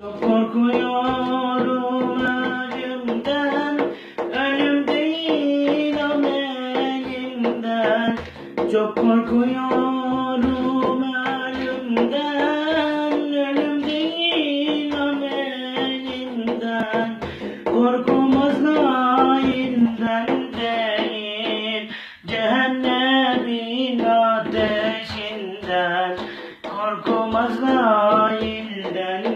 Çok korkuyorum ölümden. Ölüm değil o elimden Çok korkuyorum ölümden. Ölüm değil o elimden Korkumuz gayrinden değil. Cehennemin ateşinden. Korkumuz gayrinden değil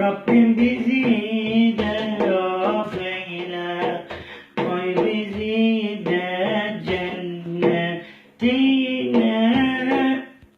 Rabbim bizi de affeyle Koy bizi de cennetine